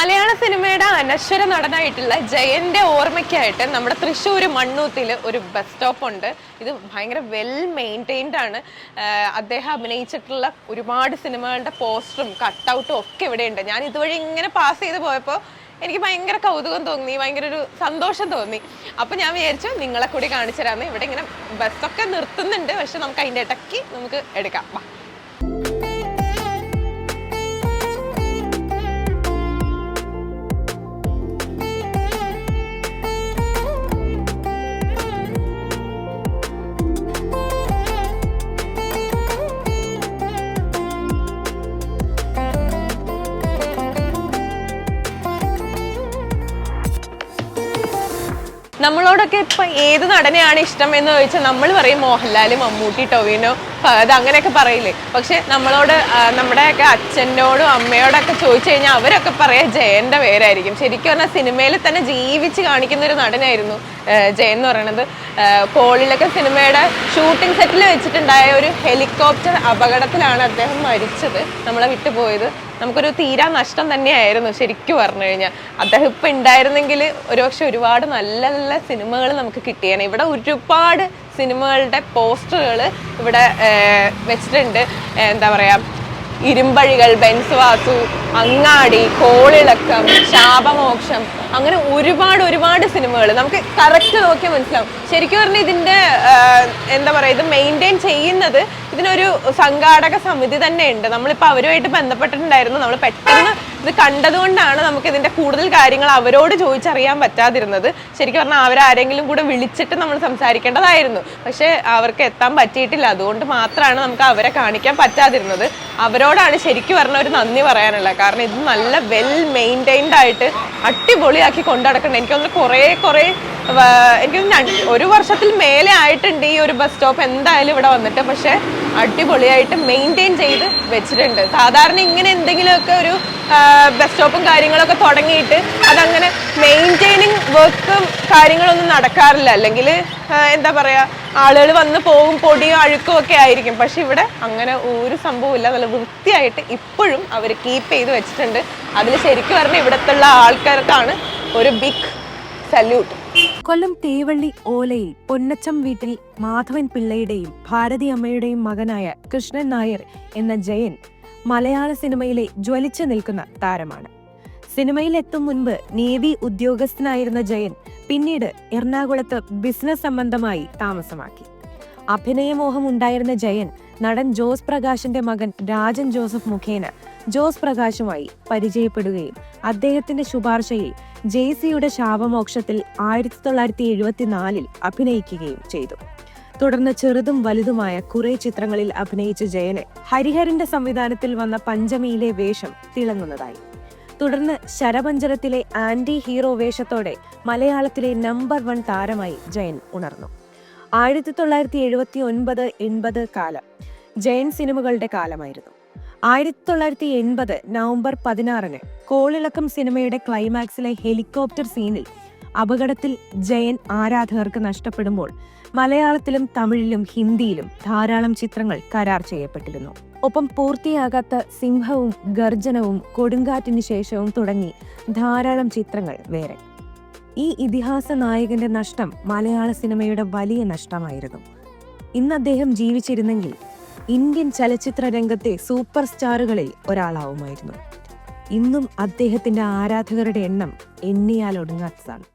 മലയാള സിനിമയുടെ അനശ്വര നടനായിട്ടുള്ള ജയന്റെ ഓർമ്മയ്ക്കായിട്ട് നമ്മുടെ തൃശ്ശൂർ മണ്ണൂത്തിൽ ഒരു ബസ് സ്റ്റോപ്പ് ഉണ്ട്. ഇത് ഭയങ്കര വെൽ മെയിന്റെയിൻഡ് ആണ്. അദ്ദേഹം അഭിനയിച്ചിട്ടുള്ള ഒരുപാട് സിനിമകളുടെ പോസ്റ്ററും കട്ടൗട്ടും ഒക്കെ ഇവിടെ ഉണ്ട് ഞാൻ ഇതുവഴി ഇങ്ങനെ പാസ് ചെയ്ത് പോയപ്പോൾ എനിക്ക് ഭയങ്കര കൗതുകം തോന്നി ഭയങ്കര ഒരു സന്തോഷം തോന്നി. അപ്പോൾ ഞാൻ വിചാരിച്ചു നിങ്ങളെ കൂടി കാണിച്ചു തരാമെന്ന് ഇവിടെ ഇങ്ങനെ ബസ്സൊക്കെ നിർത്തുന്നുണ്ട്. പക്ഷെ നമുക്ക് അതിന്റെ ഇടയ്ക്ക് നമുക്ക് എടുക്കാം. നമ്മളോടൊക്കെ ഇപ്പൊ ഏത് നടനെയാണ് ഇഷ്ടം എന്ന് ചോദിച്ചാൽ നമ്മൾ പറയും മോഹൻലാൽ മമ്മൂട്ടി ടൊവിനോ അത് അങ്ങനെയൊക്കെ പറയില്ലേ? പക്ഷെ നമ്മളോട് നമ്മുടെയൊക്കെ അച്ഛനോടും അമ്മയോടൊക്കെ ചോദിച്ചു കഴിഞ്ഞാൽ അവരൊക്കെ പറയാ ജയന്റെ പേരായിരിക്കും. ശരിക്കും പറഞ്ഞാൽ സിനിമയിൽ തന്നെ ജീവിച്ച് കാണിക്കുന്ന ഒരു നടനായിരുന്നു ജയൻ എന്ന് പറയുന്നത് പോളിലൊക്കെ സിനിമയുടെ ഷൂട്ടിംഗ് സെറ്റിൽ വെച്ചിട്ടുണ്ടായ ഒരു ഹെലികോപ്റ്റർ അപകടത്തിലാണ് അദ്ദേഹം മരിച്ചത് നമ്മളെ വിട്ടുപോയത്. നമുക്കൊരു തീരാ നഷ്ടം തന്നെയായിരുന്നു ശരിക്കും പറഞ്ഞു കഴിഞ്ഞാൽ. അദ്ദേഹം ഇപ്പം ഉണ്ടായിരുന്നെങ്കിൽ ഒരുപക്ഷെ ഒരുപാട് നല്ല നല്ല സിനിമകൾ നമുക്ക് കിട്ടിയേനെ. ഇവിടെ ഒരുപാട് സിനിമകളുടെ പോസ്റ്ററുകൾ ഇവിടെ വെച്ചിട്ടുണ്ട്. എന്താ പറയുക ഇരുമ്പഴികൾ ബെൻസ് വാസു അങ്ങാടി കോളിളക്കം ശാപമോക്ഷം അങ്ങനെ ഒരുപാട് ഒരുപാട് സിനിമകൾ നമുക്ക് കറക്റ്റ് നോക്കിയാൽ മനസ്സിലാവും. ശരിക്കും പറഞ്ഞാൽ ഇതിന്റെ എന്താ പറയുക ഇത് മെയിന്റെയിൻ ചെയ്യുന്നത് ഇതിനൊരു സംഘാടക സമിതി തന്നെ ഉണ്ട് നമ്മളിപ്പോൾ അവരുമായിട്ട് ബന്ധപ്പെട്ടിട്ടുണ്ടായിരുന്നു. നമ്മൾ പെട്ടെന്ന് ഇത് കണ്ടതുകൊണ്ടാണ് നമുക്ക് ഇതിന്റെ കൂടുതൽ കാര്യങ്ങൾ അവരോട് ചോദിച്ചറിയാൻ പറ്റാതിരുന്നത്. ശരിക്കും പറഞ്ഞാൽ അവരാരെങ്കിലും കൂടെ വിളിച്ചിട്ട് നമ്മൾ സംസാരിക്കേണ്ടതായിരുന്നു. പക്ഷേ അവർക്ക് എത്താൻ പറ്റിയിട്ടില്ല. അതുകൊണ്ട് മാത്രമാണ് നമുക്ക് അവരെ കാണിക്കാൻ പറ്റാതിരുന്നത്. അവരോടാണ് ശരിക്കും പറഞ്ഞ ഒരു നന്ദി പറയാനുള്ളത്. കാരണം ഇത് നല്ല വെൽ മെയിന്റൈൻഡ് ആയിട്ട് അടിപൊളിയാക്കി കൊണ്ടുനടക്കണം എനിക്കൊന്ന് കുറേ കുറേ വ- എനിക്ക് തോന്നുന്നു ഒരു വർഷത്തിൽ മേലെ ആയിട്ടുണ്ട് ഈ ഒരു ബസ് സ്റ്റോപ്പ് എന്തായാലും ഇവിടെ വന്നിട്ട്. പക്ഷെ അടിപൊളിയായിട്ട് മെയിന്റെയിൻ ചെയ്ത് വെച്ചിട്ടുണ്ട്. സാധാരണ ഇങ്ങനെ എന്തെങ്കിലുമൊക്കെ ഒരു ബസ് സ്റ്റോപ്പും കാര്യങ്ങളൊക്കെ തുടങ്ങിയിട്ട് അതങ്ങനെ മെയിന്റെയിനിങ് വർക്കും കാര്യങ്ങളൊന്നും നടക്കാറില്ല. അല്ലെങ്കിൽ എന്താ പറയുക ആളുകൾ വന്ന് പോകും പൊടിയും അഴുക്കും ഒക്കെ ആയിരിക്കും. പക്ഷെ ഇവിടെ അങ്ങനെ ഒരു സംഭവമില്ല നല്ല വൃത്തിയായിട്ട് ഇപ്പോഴും അവർ കീപ്പ് ചെയ്ത് വെച്ചിട്ടുണ്ട്. അതിൽ ശരിക്കും പറഞ്ഞാൽ ഇവിടത്തുള്ള ആൾക്കാർക്കാണ് ഒരു ബിഗ് സല്യൂട്ട് കൊല്ലം തേവള്ളി ഓലയിൽ പൊന്നച്ചം വീട്ടിൽ മാധവൻ പിള്ളയുടെയും ഭാരതി അമ്മയുടെയും മകനായ കൃഷ്ണൻ നായർ എന്ന ജയൻ മലയാള സിനിമയിലെ ജ്വലിച്ചു നിൽക്കുന്ന താരമാണ്. സിനിമയിലെത്തും മുൻപ് നേവി ഉദ്യോഗസ്ഥനായിരുന്ന ജയൻ പിന്നീട് എറണാകുളത്ത് ബിസിനസ് സംബന്ധമായി താമസമാക്കി. അഭിനയമോഹം ഉണ്ടായിരുന്ന ജയൻ നടൻ ജോസ് പ്രകാശിന്റെ മകൻ രാജൻ ജോസഫ് മുഖേന ജോസ് പ്രകാശുമായി പരിചയപ്പെടുകയും അദ്ദേഹത്തിന്റെ ശുപാർശയിൽ ജെയ്സിയുടെ ശാപമോക്ഷത്തിൽ ആയിരത്തി തൊള്ളായിരത്തി എഴുപത്തിനാലിൽ അഭിനയിക്കുകയും ചെയ്തു. തുടർന്ന് ചെറുതും വലുതുമായ കുറെ ചിത്രങ്ങളിൽ അഭിനയിച്ച ജയന് ഹരിഹരന്റെ സംവിധാനത്തിൽ വന്ന പഞ്ചമിയിലെ വേഷം തിളങ്ങുന്നതായി. തുടർന്ന് ശരപഞ്ചരത്തിലെ ആന്റി ഹീറോ വേഷത്തോടെ മലയാളത്തിലെ നമ്പർ വൺ താരമായി ജയൻ ഉണർന്നു. ആയിരത്തി തൊള്ളായിരത്തി എഴുപത്തി ഒൻപത് എൺപത് കാലം. ജയൻ സിനിമകളുടെ കാലമായിരുന്നു. ആയിരത്തി തൊള്ളായിരത്തി എൺപത് നവംബർ പതിനാറിന് കോളിളക്കം സിനിമയുടെ ക്ലൈമാക്സിലെ ഹെലികോപ്റ്റർ സീനിൽ അപകടത്തിൽ ജയൻ ആരാധകർക്ക് നഷ്ടപ്പെടുമ്പോൾ മലയാളത്തിലും തമിഴിലും ഹിന്ദിയിലും ധാരാളം ചിത്രങ്ങൾ കരാർ ചെയ്യപ്പെട്ടിരുന്നു. ഒപ്പം പൂർത്തിയാകാത്ത സിംഹവും ഗർജനവും കൊടുങ്കാറ്റിന് ശേഷവും തുടങ്ങി ധാരാളം ചിത്രങ്ങൾ വേറെ. ഈ ഇതിഹാസ നായകന്റെ നഷ്ടം മലയാള സിനിമയുടെ വലിയ നഷ്ടമായിരുന്നു. ഇന്ന് അദ്ദേഹം ജീവിച്ചിരുന്നെങ്കിൽ ഇന്ത്യൻ ചലച്ചിത്ര രംഗത്തെ സൂപ്പർ സ്റ്റാറുകളിൽ ഒരാളാവുമായിരുന്നു. ഇന്നും അദ്ദേഹത്തിന്റെ ആരാധകരുടെ എണ്ണം എണ്ണിയാൽ ഒടുങ്ങാത്തതാണ്.